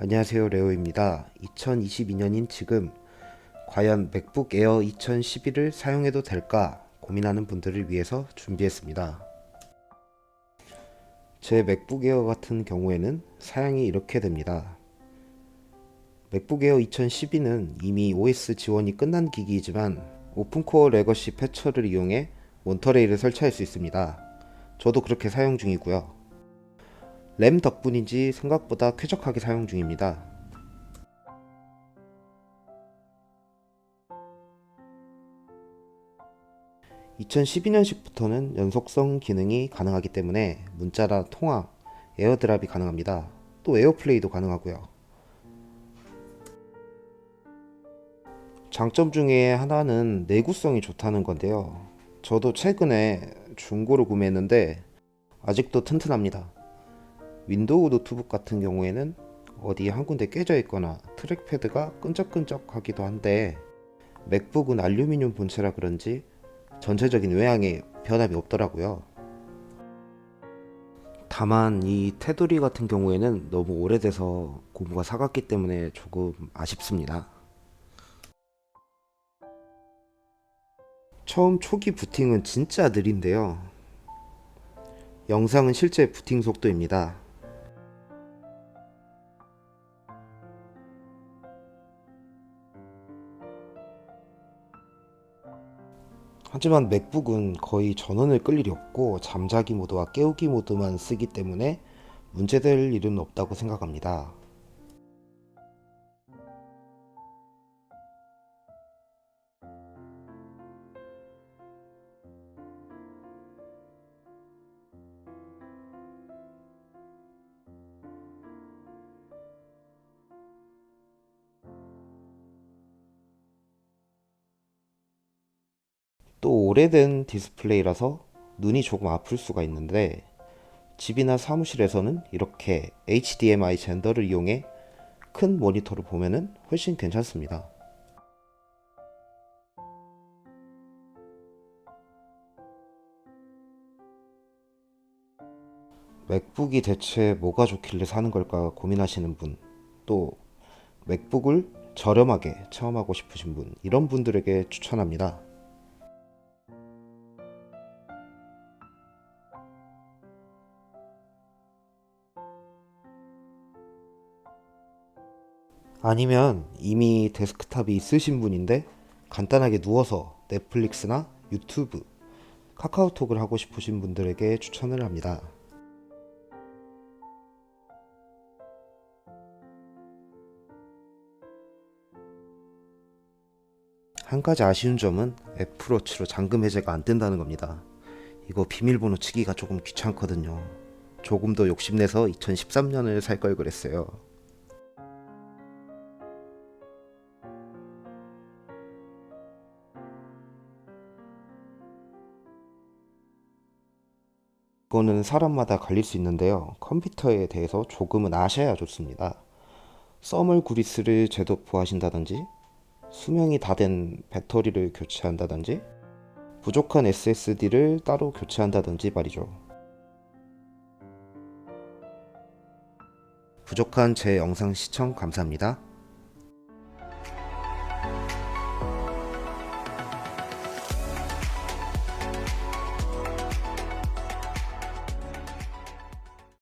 안녕하세요 레오입니다. 2022년인 지금 과연 맥북 에어 2011을 사용해도 될까 고민하는 분들을 위해서 준비했습니다. 제 맥북 에어 같은 경우에는 사양이 이렇게 됩니다. 맥북 에어 2012는 이미 OS 지원이 끝난 기기이지만 오픈코어 레거시 패처를 이용해 몬터레이를 설치할 수 있습니다. 저도 그렇게 사용 중이고요. 램 덕분인지 생각보다 쾌적하게 사용 중입니다. (2012년식부터는) 연속성 기능이 가능하기 때문에 문자나 통화, 에어드랍이 가능합니다. 또 에어플레이도 가능하고요. 장점 중에 하나는 내구성이 좋다는 건데요. 저도 최근에 중고로 구매했는데 아직도 튼튼합니다. 윈도우 노트북 같은 경우에는 어디 한 군데 깨져 있거나 트랙패드가 끈적끈적하기도 한데 맥북은 알루미늄 본체라 그런지 전체적인 외양에 변함이 없더라고요. 다만 이 테두리 같은 경우에는 너무 오래돼서 고무가 사갔기 때문에 조금 아쉽습니다. 처음 초기 부팅은 진짜 느린데요. 영상은 실제 부팅 속도입니다. 하지만 맥북은 거의 전원을 끌 일이 없고 잠자기 모드와 깨우기 모드만 쓰기 때문에 문제될 일은 없다고 생각합니다. 오래된 디스플레이라서 눈이 조금 아플 수가 있는데 집이나 사무실에서는 이렇게 HDMI 젠더를 이용해 큰 모니터를 보면은 훨씬 괜찮습니다. 맥북이 대체 뭐가 좋길래 사는 걸까 고민하시는 분, 또 맥북을 저렴하게 체험하고 싶으신 분, 이런 분들에게 추천합니다. 아니면 이미 데스크탑이 있으신 분인데 간단하게 누워서 넷플릭스나 유튜브, 카카오톡을 하고 싶으신 분들에게 추천을 합니다. 한 가지 아쉬운 점은 애플워치로 잠금 해제가 안 된다는 겁니다. 이거 비밀번호 치기가 조금 귀찮거든요. 조금 더 욕심내서 2013년을 살 걸 그랬어요. 이거는 사람마다 갈릴 수 있는데요. 컴퓨터에 대해서 조금은 아셔야 좋습니다. 써멀 구리스를 재도포하신다든지, 수명이 다 된 배터리를 교체한다든지, 부족한 SSD를 따로 교체한다든지 말이죠. 부족한 제 영상 시청 감사합니다.